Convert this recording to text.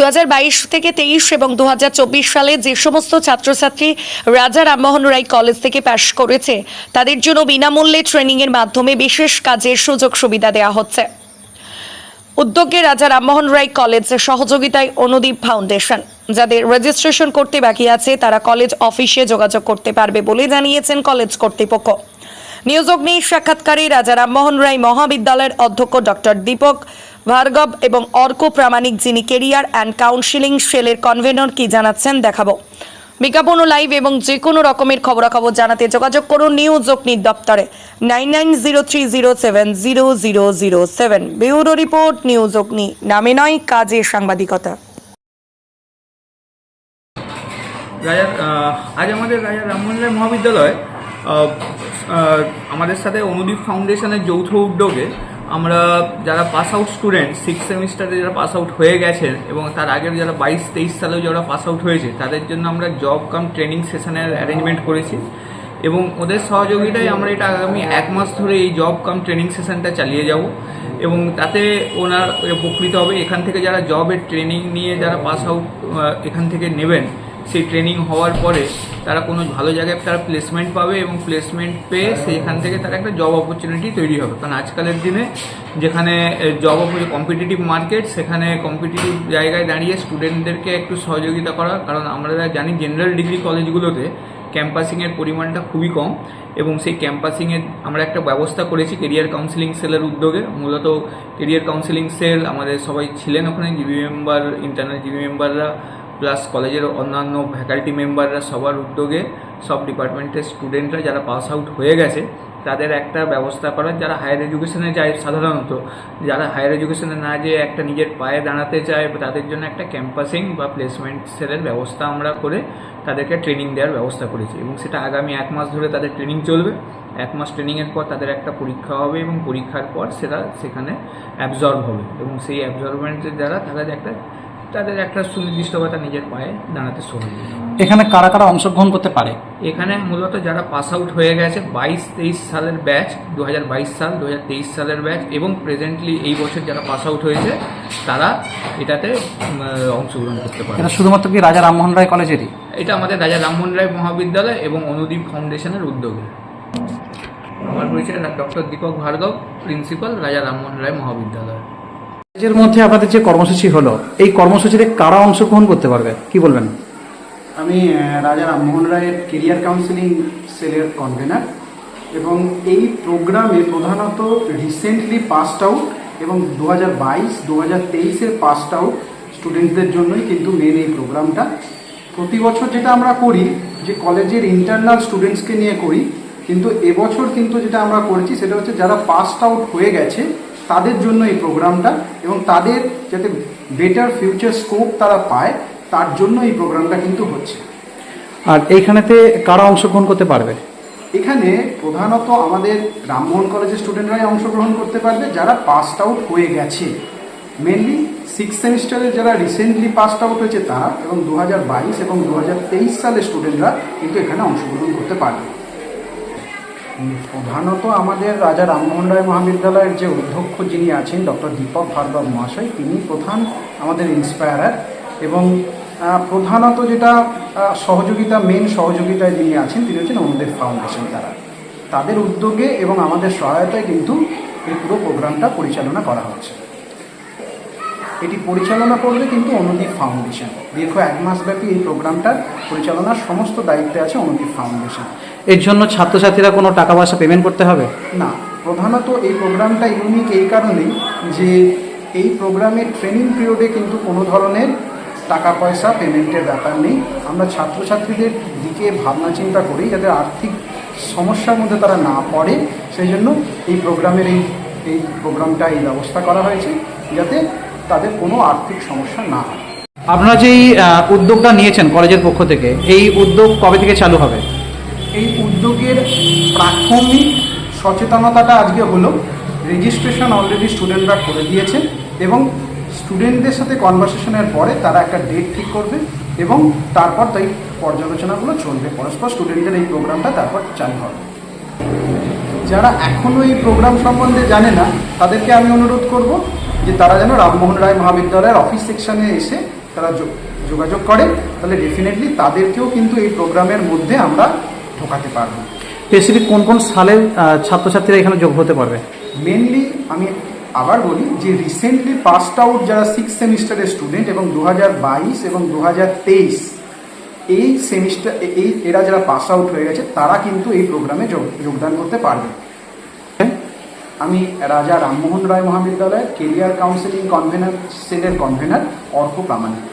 দু হাজার বাইশ থেকে তেইশ এবং দু হাজার চব্বিশ সালে যে সমস্ত ছাত্রছাত্রী রাজা রামমোহন রায় কলেজ থেকে পাশ করেছে, তাদের জন্য বিনামূল্যে ট্রেনিংয়ের মাধ্যমে বিশেষ কাজের সুযোগ সুবিধা দেওয়া হচ্ছে। উদ্যোগে রাজা রামমোহন রায় কলেজের সহযোগিতায় অনুদীপ ফাউন্ডেশন, যাদের রেজিস্ট্রেশন করতে বাকি আছে, তারা কলেজ অফিসে যোগাযোগ করতে পারবে বলে জানিয়েছেন কলেজ কর্তৃপক্ষ। নিয়োজক অগ্নি সাক্ষাৎকারে রাজা রামমোহন রায় মহাবিদ্যালয়ের অধ্যক্ষ ডক্টর দীপক ভার্গব এবং অর্ক প্রামাণিক যিনি কেরিয়ার অ্যান্ড কাউন্সিলিং সেলের কনভেনর কি জানাচ্ছেন দেখাবো। বিজ্ঞাপন ও লাইভ এবং যে কোনো রকমের খবরাখবর জানাতে যোগাযোগ করুন নিউজ অগ্নি দপ্তরে। Nine nine zero three zero seven zero zero zero seven. Bureau report, news Agni. নামে নয়, কাজে সাংবাদিকতা। রাজার আজ আমাদের রাজা রামমোহন মহাবিদ্যালয় আমাদের সাথে অনুদীপ ফাউন্ডেশনের যৌথ উদ্যোগে আমরা যারা পাস আউট স্টুডেন্ট সিক্স সেমিস্টারে যারা পাস আউট হয়ে গেছেন এবং তার আগের যারা বাইশ, তেইশ সালেও যারা পাস আউট হয়েছে, তাদের জন্য আমরা জব কাম ট্রেনিং সেশনের অ্যারেঞ্জমেন্ট করেছি। এবং ওদের সহযোগিতায় আমরা এটা আগামী এক মাস ধরে এই জব কাম ট্রেনিং সেশনটা চালিয়ে যাব। এবং তাতে ওনার উপকৃত হবে। এখান থেকে যারা জবের ট্রেনিং নিয়ে যারা পাস আউট এখান থেকে নেবেন সেই ট্রেনিং হওয়ার পরে তারা কোনো ভালো জায়গায় তারা প্লেসমেন্ট পাবে এবং প্লেসমেন্ট পেয়ে সেইখান থেকে তারা একটা জব অপরচুনিটি তৈরি হবে। কারণ আজকালের দিনে যেখানে জব কম্পিটিটিভ মার্কেট সেখানে কম্পিটিটিভ জায়গায় দাঁড়িয়ে স্টুডেন্টদেরকে একটু সহযোগিতা করা। কারণ আমরা জানি জেনারেল ডিগ্রি কলেজগুলোতে ক্যাম্পাসিংয়ের পরিমাণটা খুবই কম এবং সেই ক্যাম্পাসিংয়ের আমরা একটা ব্যবস্থা করেছি কেরিয়ার কাউন্সিলিং সেলের উদ্যোগে। মূলত কেরিয়ার কাউন্সিলিং সেল আমাদের সবাই ছিলেন ওখানে জিবি মেম্বার ইন্টারনাল জিবি মেম্বাররা প্লাস কলেজের অন্যান্য ফ্যাকাল্টি মেম্বাররা সবার উদ্যোগে সব ডিপার্টমেন্টের স্টুডেন্টরা যারা পাস আউট হয়ে গেছে, তাদের একটা ব্যবস্থা করার, যারা হায়ার এডুকেশনে যায় সাধারণত, যারা হায়ার এডুকেশনে না যেয়ে একটা নিজের পায়ে দাঁড়াতে চায় তাদের জন্য একটা ক্যাম্পাসিং বা প্লেসমেন্ট সেলের ব্যবস্থা আমরা করে তাদেরকে ট্রেনিং দেওয়ার ব্যবস্থা করেছি। এবং সেটা আগামী এক মাস ধরে তাদের ট্রেনিং চলবে। এক মাস ট্রেনিংয়ের পর তাদের একটা পরীক্ষা হবে এবং পরীক্ষার পর সেটা সেখানে অ্যাবজর্ব হবে। এবং সেই অ্যাবজর্বমেন্টের দ্বারা তাদের একটা তাদের একটা সুনির্দিষ্টভাবে তার নিজের পায়ে দাঁড়াতে সহজ হবে। এখানে কারা কারা অংশগ্রহণ করতে পারে? এখানে মূলত যারা পাস আউট হয়ে গেছে বাইশ তেইশ সালের ব্যাচ দু হাজার বাইশ সাল দু হাজার তেইশ সালের ব্যাচ এবং প্রেজেন্টলি এই বছর যারা পাস আউট হয়েছে তারা এটাতে অংশগ্রহণ করতে পারে এটা শুধুমাত্র কি রাজা রামমোহন রায় কলেজেরই? এটা আমাদের রাজা রামমোহন রায় মহাবিদ্যালয় এবং অনুদীপ ফাউন্ডেশনের উদ্যোগে। আমার পরিচয় ডক্টর দীপক ভার্গব প্রিন্সিপাল রাজা রামমোহন রায় মহাবিদ্যালয়। কলেজের মধ্যে আপনাদের যে কর্মসূচি হলো, এই কর্মসূচিতে কারা অংশগ্রহণ করতে পারবে? কি বলবেন? আমি রাজা রামমোহন রায়ের কেরিয়ার কাউন্সিলিং সেলের কনভেনার এবং এই প্রোগ্রামে প্রধানত রিসেন্টলি পাসড আউট এবং দু হাজার বাইশ দু হাজার তেইশের পাসড আউট স্টুডেন্টদের জন্যই কিন্তু মেন এই প্রোগ্রামটা। প্রতি বছর যেটা আমরা করি, যে কলেজের ইন্টারনাল স্টুডেন্টসকে নিয়ে করি, কিন্তু এবছর কিন্তু যেটা আমরা করেছি, সেটা হচ্ছে যারা পাসড আউট হয়ে গেছে তাদের জন্য এই প্রোগ্রামটা এবং তাদের যাতে বেটার ফিউচার স্কোপ তারা পায় তার জন্য এই প্রোগ্রামটা কিন্তু হচ্ছে। আর এইখানেতে কারা অংশগ্রহণ করতে পারবে? এখানে প্রধানত আমাদের রামমোহন কলেজের স্টুডেন্টরাই অংশগ্রহণ করতে পারবে যারা পাসড আউট হয়ে গেছে। মেনলি সিক্স সেমিস্টারে যারা রিসেন্টলি পাসড আউট হয়েছে তারা এবং দু হাজার বাইশ এবং দু সালের স্টুডেন্টরা কিন্তু এখানে অংশগ্রহণ করতে পারবে। প্রধানত আমাদের রাজা রামমোহন রায় মহাবিদ্যালয়ের যে অধ্যক্ষ যিনি আছেন, ডক্টর দীপক ভার্গব মহাশয়, তিনি প্রধান আমাদের ইন্সপায়ারার এবং প্রধানত যেটা সহযোগিতা মেন সহযোগিতায় যিনি আছেন, তিনি হচ্ছেন অনুদেব ফাউন্ডেশন তারা। তাদের উদ্যোগে এবং আমাদের সহায়তায় কিন্তু এই পুরো প্রোগ্রামটা পরিচালনা করা হচ্ছে। এটি পরিচালনা করবে কিন্তু অনুদীপ ফাউন্ডেশন। দীর্ঘ এক মাসব্যাপী এই প্রোগ্রামটার পরিচালনার সমস্ত দায়িত্বে আছে অনুদীপ ফাউন্ডেশন। এর জন্য ছাত্রছাত্রীরা কোনো টাকা পয়সা পেমেন্ট করতে হবে? না প্রধানত এই প্রোগ্রামটা ইউনিক এই কারণেই যে এই প্রোগ্রামের ট্রেনিং পিরিয়ডে কিন্তু কোনো ধরনের টাকা পয়সা পেমেন্টের ব্যাপার নেই। আমরা ছাত্রছাত্রীদের দিকে ভাবনা চিন্তা করি যাতে আর্থিক সমস্যার মধ্যে তারা না পড়ে। সেই জন্য এই প্রোগ্রামের এই এই প্রোগ্রামটা এই ব্যবস্থা করা হয়েছে যাতে তাদের কোনো আর্থিক সমস্যা না হয়। আপনারা যেই উদ্যোগটা নিয়েছেন কলেজের পক্ষ থেকে এই উদ্যোগ কবে থেকে চালু হবে? এই উদ্যোগের প্রাথমিক সচেতনতাটা আজকে হলো রেজিস্ট্রেশন অলরেডি স্টুডেন্টরা করে দিয়েছে এবং স্টুডেন্টদের সাথে কনভারসেশনের পরে তারা একটা ডেট ঠিক করবে এবং তারপর তাই পর্যালোচনাগুলো চলবে। পরস্পর স্টুডেন্টদের এই প্রোগ্রামটা তারপর চালু হবে। যারা এখনও এই প্রোগ্রাম সম্বন্ধে জানে না তাদেরকে আমি অনুরোধ করব যে তারা যেন রামমোহন রায় মহাবিদ্যালয়ের অফিস সেকশনে এসে তারা যোগাযোগ করে তাহলে ডেফিনেটলি তাদেরকেও কিন্তু এই প্রোগ্রামের মধ্যে আমরা ঢোকাতে পারব। স্পেসিফিক কোন কোন সালের ছাত্রছাত্রীরা এখানে যোগ হতে পারবে? মেনলি আমি আবার বলি যে রিসেন্টলি পাসড আউট যারা সিক্স সেমিস্টারের স্টুডেন্ট এবং দু বাইশ এবং দু তেইশ এই সেমিস্টার এই এরা যারা পাস আউট হয়ে গেছে তারা কিন্তু এই প্রোগ্রামে যোগ- যোগদান করতে পারবে। আমি রাজা রামমোহন রায় মহাবিদ্যালয়ের কেরিয়ার কাউন্সিলিং কনভেনার সেলের কনভেনার অর্ক প্রামাণিক।